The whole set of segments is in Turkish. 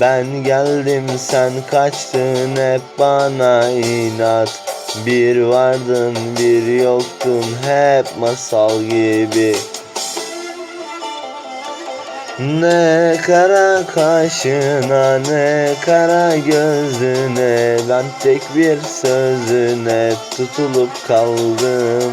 Ben geldim sen kaçtın hep bana inat. Bir vardın bir yoktun hep masal gibi. Ne kara kaşına ne kara gözüne Ben tek bir sözüne tutulup kaldım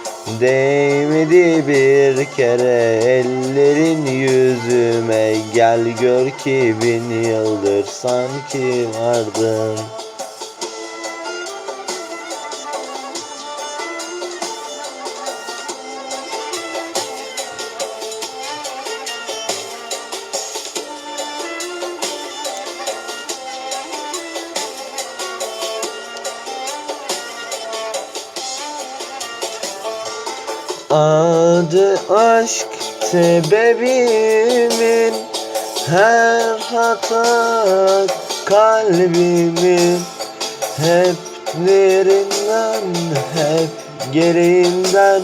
Değmedi bir kere ellerin yüzüme. Gel gör ki bin yıldır sanki vardın Adı aşk sebebimin Her hata kalbimin. Hep derinden hep gereğinden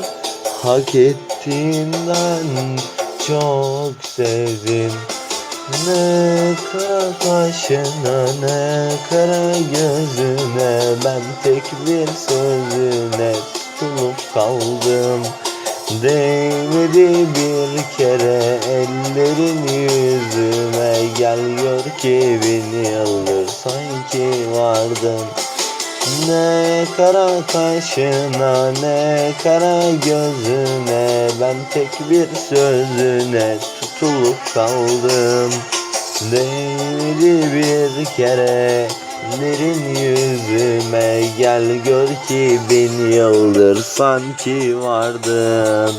Hak ettiğinden çok sevdim. Ne kara kaşına ne kara gözüne Ben tek bir sözüne tutulup kaldım Değmedi bir kere ellerin yüzüme. Gel gör ki bin yıldır sanki vardın ne kara kaşına ne kara gözüne. Ben tek bir sözüne tutulup kaldım. Değmedi bir kere Derin yüzüme gel gör ki bin yıldır sanki vardın